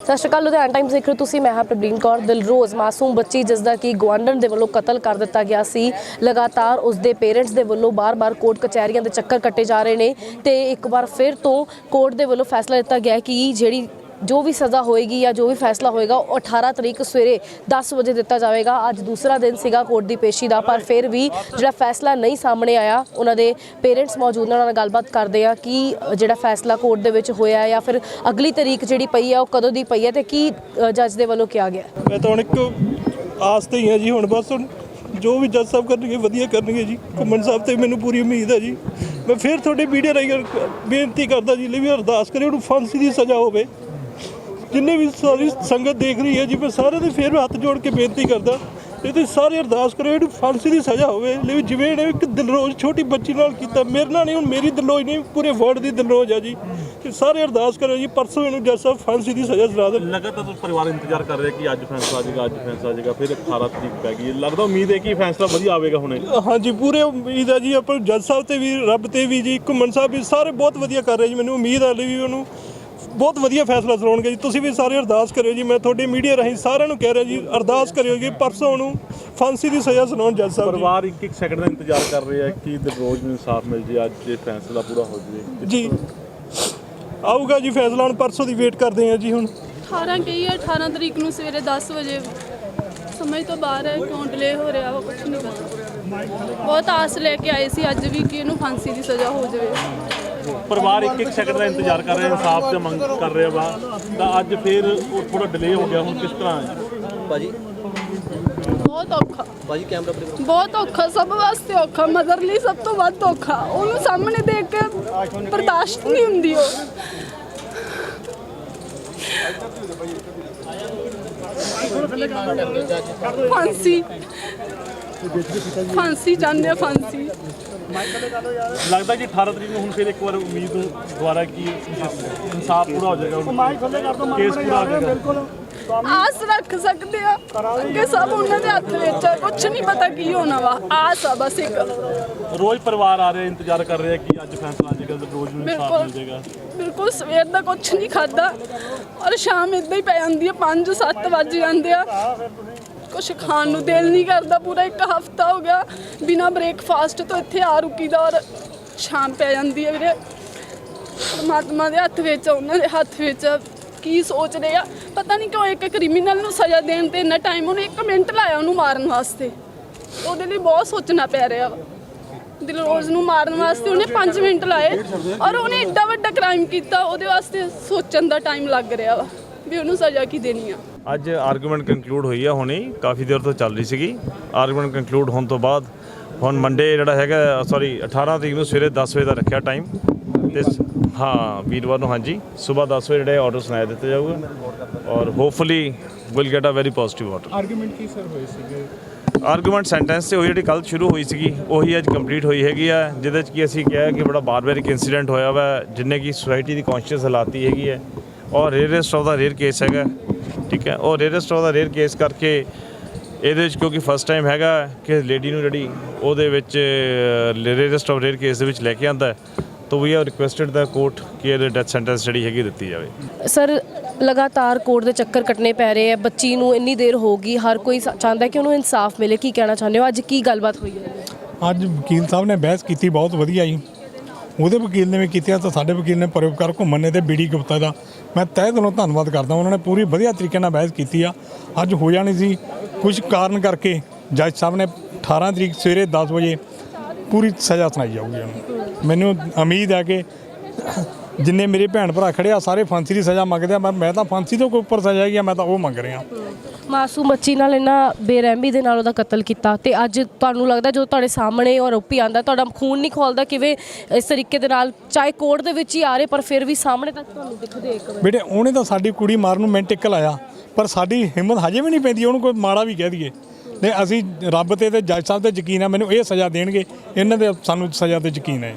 ਸਤਿ ਸ਼੍ਰੀ ਅਕਾਲ, ਲੁਧਿਆਣਾ ਟਾਈਮਸ ਦੇਖ ਰਹੇ ਹੋ ਤੁਸੀਂ। ਮੈਂ ਹਾਂ ਪ੍ਰਬੀਨ ਕੌਰ। ਦਿਲਰੋਜ਼ ਮਾਸੂਮ ਬੱਚੀ, ਜਿਸ ਦਾ ਕਿ ਗਵਾਂਢਣ ਦੇ ਵੱਲੋਂ ਕਤਲ ਕਰ ਦਿੱਤਾ ਗਿਆ ਸੀ, ਲਗਾਤਾਰ ਉਸ ਦੇ ਪੇਰੈਂਟਸ ਦੇ ਵੱਲੋਂ ਬਾਰ-ਬਾਰ ਕੋਰਟ ਕਚਹਿਰੀਆਂ ਦੇ ਚੱਕਰ ਕੱਟੇ ਜਾ ਰਹੇ ਨੇ ਤੇ ਇੱਕ ਵਾਰ ਫਿਰ ਤੋਂ ਕੋਰਟ ਦੇ ਵੱਲੋਂ ਫੈਸਲਾ ਦਿੱਤਾ ਗਿਆ ਕਿ ਜਿਹੜੀ ਜੋ ਵੀ ਸਜ਼ਾ ਹੋਏਗੀ ਜਾਂ ਜੋ ਵੀ ਫੈਸਲਾ ਹੋਏਗਾ, ਉਹ 18 ਤਰੀਕ ਸਵੇਰੇ 10 ਵਜੇ ਦਿੱਤਾ ਜਾਵੇਗਾ। ਅੱਜ ਦੂਸਰਾ ਦਿਨ ਸੀਗਾ ਕੋਰਟ ਦੀ ਪੇਸ਼ੀ ਦਾ, ਪਰ ਫਿਰ ਵੀ ਜਿਹੜਾ ਫੈਸਲਾ ਨਹੀਂ ਸਾਹਮਣੇ ਆਇਆ, ਉਹਨਾਂ ਦੇ ਪੇਰੈਂਟਸ ਮੌਜੂਦ ਉਹਨਾਂ ਨਾਲ ਗੱਲਬਾਤ ਕਰਦੇ ਆ ਕਿ ਜਿਹੜਾ ਫੈਸਲਾ ਕੋਰਟ ਦੇ ਵਿੱਚ ਹੋਇਆ ਜਾਂ ਫਿਰ ਅਗਲੀ ਤਰੀਕ ਜਿਹੜੀ ਪਈ ਆ ਉਹ ਕਦੋਂ ਦੀ ਪਈ ਹੈ ਤੇ ਕੀ ਜੱਜ ਦੇ ਵੱਲੋਂ ਕਿਹਾ ਗਿਆ ਮੈਂ ਤਾਂ ਹੁਣ ਇੱਕ ਆਸ ਤੇ ਹੀ ਹਾਂ ਜੀ, ਹੁਣ ਬਸ ਹੁਣ ਜੋ ਵੀ ਜੱਜ ਸਾਹਿਬ ਕਰਨਗੇ, ਵਧੀਆ ਕਰਨਗੇ ਜੀ। ਘੁੰਮਣ ਸਾਹਿਬ ਤੇ ਮੈਨੂੰ ਪੂਰੀ ਉਮੀਦ ਹੈ ਜੀ। ਮੈਂ ਫਿਰ ਤੁਹਾਡੇ ਮੀਡੀਆ ਰਾਹੀਂ ਬੇਨਤੀ ਕਰਦਾ ਜੀ, ਲਈ ਵੀ ਅਰਦਾਸ ਕਰੇ, ਉਹਨੂੰ ਫਾਂਸੀ ਦੀ ਸਜ਼ਾ ਹੋਵੇ। ਜਿੰਨੇ ਵੀ ਸਾਰੀ ਸੰਗਤ ਦੇਖ ਰਹੀ ਹੈ ਜੀ ਮੈਂ ਸਾਰਿਆਂ ਦੇ ਫਿਰ ਹੱਥ ਜੋੜ ਕੇ ਬੇਨਤੀ ਕਰਦਾ ਇਹ ਤੇ ਸਾਰੇ ਅਰਦਾਸ ਕਰੋ ਇਹਨੂੰ ਫਾਂਸੀ ਦੀ ਸਜ਼ਾ ਹੋਵੇ। ਲਈ ਜਿਵੇਂ ਇਹਨੇ ਇੱਕ ਦਿਲਰੋਜ਼ ਛੋਟੀ ਬੱਚੀ ਨਾਲ ਕੀਤਾ ਮੇਰੇ ਨਾਲ ਨਹੀਂ ਹੁਣ ਮੇਰੀ ਦਿਲਰੋਜ਼ ਨਹੀਂ ਪੂਰੇ ਵਰਲਡ ਦੀ ਦਿਲਰੋਜ਼ ਹੈ ਜੀ। ਤੇ ਸਾਰੇ ਅਰਦਾਸ ਕਰੋ ਜੀ ਪਰਸੋਂ ਇਹਨੂੰ ਜੱਜ ਸਾਹਿਬ ਫਾਂਸੀ ਦੀ ਸਜ਼ਾ ਸੁਣਾ ਦੇਣ। ਲਗਾਤਾਰ ਪਰਿਵਾਰ ਇੰਤਜ਼ਾਰ ਕਰ ਰਿਹਾ ਕਿ ਅੱਜ ਫੈਸਲਾ ਆ ਜਾਏਗਾ ਅੱਜ ਫੈਸਲਾ ਆ ਜਾਏਗਾ ਫਿਰ 18 ਤਰੀਕ ਪੈ ਗਈ। ਲੱਗਦਾ ਉਮੀਦ ਹੈ ਕਿ ਫੈਸਲਾ ਵਧੀਆ ਆਵੇਗਾ ਹੁਣੇ। ਹਾਂਜੀ ਪੂਰੇ ਉਮੀਦ ਹੈ ਜੀ ਆਪਾਂ ਜੱਜ ਸਾਹਿਬ ਤੇ ਵੀ ਰੱਬ ਤੇ ਵੀ ਜੀ ਘੁੰਮਣ ਸਾਹਿਬ ਵੀ ਸਾਰੇ ਬਹੁਤ ਵਧੀਆ ਕਰ ਰਹੇ ਜੀ ਮੈਨੂੰ ਉਮੀਦ ਹੈ ਵੀ ਉਹਨੂੰ। ਬਹੁਤ ਵਧੀਆ ਫੈਸਲਾ ਸੁਣਾਉਣਗੇ ਜੀ। ਤੁਸੀਂ ਵੀ ਸਾਰੇ ਅਰਦਾਸ ਕਰਿਓ ਜੀ। ਮੈਂ ਤੁਹਾਡੇ ਮੀਡੀਆ ਰਾਹੀਂ ਸਾਰਿਆਂ ਨੂੰ ਕਹਿ ਰਿਹਾ ਜੀ ਅਰਦਾਸ ਕਰਿਓ ਕਿ ਪਰਸੋਂ ਨੂੰ ਫਾਂਸੀ ਦੀ ਸਜ਼ਾ ਸੁਣਾਉਣ ਜੱਜ ਸਾਹਿਬ ਜੀ। ਪਰਿਵਾਰ ਇੱਕ ਇੱਕ ਸੈਕਿੰਡ ਦਾ ਇੰਤਜ਼ਾਰ ਕਰ ਰਿਹਾ ਹੈ ਕਿ ਦਿਲਰੋਜ਼ ਨੂੰ ਇਨਸਾਫ ਮਿਲ ਜੇ ਅੱਜ ਇਹ ਫੈਸਲਾ ਪੂਰਾ ਹੋ ਜਾਵੇ ਜੀ। ਆਊਗਾ ਜੀ ਫੈਸਲਾ ਹੁਣ ਪਰਸੋਂ ਦੀ ਵੇਟ ਕਰਦੇ ਹਾਂ ਜੀ ਹੁਣ। 18 ਕਹੀ ਹੈ? 18 ਤਰੀਕ ਨੂੰ ਸਵੇਰੇ 10 ਵਜੇ। ਸਮਝ ਤੋਂ ਬਾਹਰ ਹੈ ਕਿਉਂ ਡਿਲੇ ਹੋ ਰਿਹਾ ਵਾ ਕੁਝ ਨਹੀਂ ਪਤਾ। ਬਹੁਤ ਆਸ ਲੈ ਕੇ ਆਏ ਸੀ ਅੱਜ ਵੀ ਕਿ ਇਹਨੂੰ ਫਾਂਸੀ ਦੀ ਸਜ਼ਾ ਹੋ ਜਾਵੇ। ਪਰਿਵਾਰ ਇੱਕ ਇੱਕ ਸੈਕਿੰਡ ਦਾ ਇੰਤਜ਼ਾਰ ਕਰ ਰਿਹਾ ਇਨਸਾਫ ਦੀ ਮੰਗ ਕਰ ਰਿਹਾ ਵਾ। ਤਾਂ ਅੱਜ ਫਿਰ ਉਹ ਥੋੜਾ ਡਿਲੇ ਹੋ ਗਿਆ ਹੁਣ ਕਿਸ ਤਰ੍ਹਾਂ ਹੈ? ਬਾਜੀ ਬਹੁਤ ਔਖਾ। ਬਾਜੀ ਕੈਮਰਾ ਪਰ ਬਹੁਤ ਔਖਾ ਸਭ ਵਾਸਤੇ ਔਖਾ ਮਦਰ ਲਈ ਸਭ ਤੋਂ ਵੱਧ ਔਖਾ। ਉਹਨੂੰ ਸਾਹਮਣੇ ਦੇਖ ਕੇ ਬਰਦਾਸ਼ਤ ਨਹੀਂ ਹੁੰਦੀ ਉਹ। ਫਾਂਸੀ। ਫਾਂਸੀ ਜਾਂਦੇ ਆ ਫਾਂਸੀ। ਲੱਗਦਾ ਕਿ 18 ਤਰੀਕ ਨੂੰ ਹੁਣ ਫਿਰ ਇੱਕ ਵਾਰ ਉਮੀਦ ਦੁਆਰਾ ਕਿ ਇਨਸਾਫ ਪੂਰਾ ਹੋ ਜਾਏਗਾ ਕੇਸ ਪੂਰਾ ਹੋ ਜਾਏਗਾ ਆਸ ਰੱਖ ਸਕਦੇ ਆ ਅੱਗੇ ਸਭ ਉਹਨਾਂ ਦੇ ਹੱਥ ਵਿੱਚ ਆ ਕੁਝ ਨਹੀਂ ਪਤਾ ਕੀ ਹੋਣਾ ਵਾ ਆਸ ਆ ਬਸ ਇੱਕ। ਰੋਜ਼ ਪਰਿਵਾਰ ਆ ਰਿਹਾ ਇੰਤਜ਼ਾਰ ਕਰ ਰਿਹਾ ਕਿ ਅੱਜ ਫੈਸਲਾ ਆ ਜਾਏਗਾ ਤੇ ਰੋਜ਼ ਨੂੰ ਇਨਸਾਫ ਮਿਲ ਬਿਲਕੁਲ ਜਾਏਗਾ। ਬਿਲਕੁਲ ਸਵੇਰ ਦਾ ਕੁਝ ਨਹੀਂ ਖਾਦਾ ਔਰ ਸ਼ਾਮ ਇਦਾਂ ਹੀ ਪੈ ਜਾਂਦੀ ਆ 5 7 ਵੱਜ ਜਾਂਦੇ ਆ। ਕੁਝ ਖਾਣ ਨੂੰ ਦਿਲ ਨਹੀਂ ਕਰਦਾ। ਪੂਰਾ ਇੱਕ ਹਫਤਾ ਹੋ ਗਿਆ। ਬਿਨਾ ਬ੍ਰੇਕਫਾਸਟ ਤੋਂ ਇੱਥੇ ਆ ਰੁਕੀਦਾ ਔਰ ਸ਼ਾਮ ਪੈ ਜਾਂਦੀ ਹੈ ਵੀਰੇ। ਪਰਮਾਤਮਾ ਦੇ ਹੱਥ ਵਿੱਚ ਆ, ਉਹਨਾਂ ਦੇ ਹੱਥ ਵਿੱਚ ਆ। ਕੀ ਸੋਚ ਰਹੇ ਆ। ਪਤਾ ਨਹੀਂ ਕਿਉਂ ਇੱਕ ਕ੍ਰਿਮੀਨਲ ਨੂੰ ਸਜ਼ਾ ਦੇਣ ਤੇ ਇੰਨਾ ਟਾਈਮ ਉਹਨੇ ਇੱਕ ਮਿੰਟ ਲਾਇਆ ਉਹਨੂੰ ਮਾਰਨ ਵਾਸਤੇ। ਉਹਦੇ ਲਈ ਬਹੁਤ ਸੋਚਣਾ ਪੈ ਰਿਹਾ ਵਾ। ਦਿਲਰੋਜ਼ ਨੂੰ ਮਾਰਨ ਵਾਸਤੇ ਉਹਨੇ 5 ਮਿੰਟ ਲਾਏ ਔਰ ਉਹਨੇ ਏਡਾ ਵੱਡਾ ਕ੍ਰਾਈਮ ਕੀਤਾ। ਉਹਦੇ ਵਾਸਤੇ ਸੋਚਣ ਦਾ ਟਾਈਮ ਲੱਗ ਰਿਹਾ ਵਾ ਵੀ ਉਹਨੂੰ ਸਜ਼ਾ ਕੀ ਦੇਣੀ ਆ। ਅੱਜ ਆਰਗੂਮੈਂਟ ਕੰਕਲੂਡ ਹੋਈ ਆ ਹੁਣੇ ਕਾਫੀ ਦੇਰ ਤੋਂ ਚੱਲ ਰਹੀ ਸੀਗੀ। ਆਰਗੂਮੈਂਟ ਕੰਕਲੂਡ ਹੋਣ ਤੋਂ ਬਾਅਦ ਹੁਣ ਮੰਡੇ ਜਿਹੜਾ ਹੈਗਾ ਸੌਰੀ 18 ਤਰੀਕ ਨੂੰ ਸਵੇਰੇ 10 ਵਜੇ ਦਾ ਰੱਖਿਆ ਟਾਈਮ ਤੇ ਹਾਂ ਵੀਰਵਾਰ ਨੂੰ ਹਾਂਜੀ ਸਵੇਰ 10 ਵਜੇ ਜਿਹੜਾ ਆਰਡਰ ਸੁਣਾਇਆ ਦਿੱਤਾ ਜਾਊਗਾ। ਔਰ hopefully will get a very positive order argument Ki sir ਹੋਏ ਸੀਗੇ? ਆਰਗੂਮੈਂਟ ਸੈਂਟੈਂਸ ਤੇ ਉਹ ਜਿਹੜੀ ਕੱਲ ਸ਼ੁਰੂ ਹੋਈ ਸੀਗੀ ਉਹੀ ਅੱਜ ਕੰਪਲੀਟ ਹੋਈ ਹੈਗੀ ਆ ਜਿਹਦੇ ਚ ਕੀ ਅਸੀਂ ਕਿਹਾ ਕਿ ਬੜਾ ਬਾਰਬੈਰਿਕ ਇਨਸੀਡੈਂਟ ਹੋਇਆ ਵਾ ਜਿੰਨੇ ਕੀ ਸੋਸਾਇਟੀ ਦੀ ਕੌਨਸ਼ੀਅਸ ਹਲਾਤੀ ਹੈਗੀ ਹੈ ਔਰ rarest of the rare case ਹੈਗਾ। ਠੀਕ ਹੈ। ਔਰ rarest of the rare case ਕਰਕੇ ਇਹਦੇ ਵਿੱਚ ਕਿਉਂਕਿ ਫਸਟ ਟਾਈਮ ਹੈਗਾ ਕਿ ਲੇਡੀ ਨੂੰ ਜਿਹੜੀ ਉਹਦੇ ਵਿੱਚ ਰੇਅਰੈਸਟ ਆਫ ਰੇਅਰ ਕੇਸ ਦੇ ਵਿੱਚ ਲੈ ਕੇ ਆਂਦਾ ਤਾਂ ਵੀ ਆਰ ਰਿਕੁਐਸਟਡ ਦਾ ਕੋਰਟ ਕਿ ਇਹਦੇ ਡੈਥ ਸੈਂਟੈਂਸ ਜਿਹੜੀ ਹੈਗੀ ਦਿੱਤੀ ਜਾਵੇ। ਸਰ ਲਗਾਤਾਰ ਕੋਰਟ ਦੇ ਚੱਕਰ ਕੱਟਣੇ ਪੈ ਰਹੇ ਆ ਬੱਚੀ ਨੂੰ ਇੰਨੀ ਦੇਰ ਹੋ ਗਈ ਹਰ ਕੋਈ ਚਾਹੁੰਦਾ ਹੈ ਕਿ ਉਹਨੂੰ ਇਨਸਾਫ ਮਿਲੇ ਕੀ ਕਹਿਣਾ ਚਾਹੁੰਦੇ ਹੋ? ਅੱਜ ਕੀ ਗੱਲਬਾਤ ਹੋਈ ਹੈ? ਅੱਜ ਵਕੀਲ ਸਾਹਿਬ ਨੇ ਬਹਿਸ ਕੀਤੀ ਬਹੁਤ ਵਧੀਆ ਜੀ। ਉਹਦੇ ਵਕੀਲ ਨੇ ਵੀ ਕੀਤੀ ਆ ਤਾਂ ਸਾਡੇ ਵਕੀਲ ਨੇ ਪਰਉਪਕਾਰ ਘੁੰਮਣ ਨੇ ਤੇ ਬੀਡੀ ਗੁਪਤਾ ਦਾ। ਮੈਂ ਤਹਿ ਦਿਲੋਂ ਧੰਨਵਾਦ ਕਰਦਾ ਉਹਨਾਂ ਨੇ ਪੂਰੀ ਵਧੀਆ ਤਰੀਕੇ ਨਾਲ ਬਹਿਸ ਕੀਤੀ ਆ। ਅੱਜ ਹੋ ਜਾਣੀ ਸੀ। ਕੁਝ ਕਾਰਨ ਕਰਕੇ ਜੱਜ ਸਾਹਿਬ ਨੇ 18 ਤਰੀਕ ਸਵੇਰੇ 10 ਵਜੇ ਪੂਰੀ ਸਜ਼ਾ ਸੁਣਾਈ ਜਾਊਗੀ ਉਹਨੂੰ। ਮੈਨੂੰ ਉਮੀਦ ਹੈ ਕਿ ਜਿੰਨੇ ਮੇਰੇ ਭੈਣ ਭਰਾ ਖੜੇ ਆ, ਸਾਰੇ ਫਾਂਸੀ ਦੀ ਸਜ਼ਾ ਮੰਗਦੇ ਆ। ਪਰ ਮੈਂ ਤਾਂ ਫਾਂਸੀ ਤੋਂ ਕੋਈ ਉੱਪਰ ਸਜ਼ਾ ਹੈਗੀ ਆ, ਮੈਂ ਤਾਂ ਉਹ ਮੰਗ ਰਿਹਾ। ਮਾਸੂਮ ਬੱਚੀ ਨਾਲ ਇਹਨਾਂ ਬੇਰਹਿਮੀ ਦੇ ਨਾਲ ਉਹਦਾ ਕਤਲ ਕੀਤਾ ਤੇ ਅੱਜ ਤੁਹਾਨੂੰ ਲੱਗਦਾ ਜਦੋਂ ਤੁਹਾਡੇ ਸਾਹਮਣੇ ਆਰੋਪੀ ਆਂਦਾ, ਤੁਹਾਡਾ ਖੂਨ ਨਹੀਂ ਖੋਲਦਾ ਕਿਵੇਂ ਇਸ ਤਰੀਕੇ ਦੇ ਨਾਲ, ਚਾਹੇ ਕੋਰਟ ਦੇ ਵਿੱਚ ਹੀ ਆ ਰਹੇ, ਪਰ ਫਿਰ ਵੀ ਸਾਹਮਣੇ ਤੱਕ ਤੁਹਾਨੂੰ ਦਿਖਦੇ ਇੱਕ ਵਾਰ। ਬੇਟੇ, ਉਹਨੇ ਤਾਂ ਸਾਡੀ ਕੁੜੀ ਮਾਰਨ ਨੂੰ ਮਿੰਟ ਇੱਕ ਲਾਇਆ, ਪਰ ਸਾਡੀ ਹਿੰਮਤ ਹਜੇ ਵੀ ਨਹੀਂ ਪੈਂਦੀ, ਉਹਨੂੰ ਕੋਈ ਮਾੜਾ ਵੀ ਕਹਿ ਦਈਏ। ਤੇ ਅਸੀਂ ਰੱਬ ਤੇ ਤੇ ਜੱਜ ਸਾਹਿਬ ਤੇ ਯਕੀਨ ਆ, ਮੈਨੂੰ ਇਹ ਸਜ਼ਾ ਦੇਣਗੇ, ਇਹਨਾਂ ਦੇ ਸਾਨੂੰ ਸਜ਼ਾ ਤੇ ਯਕੀਨ ਹੈ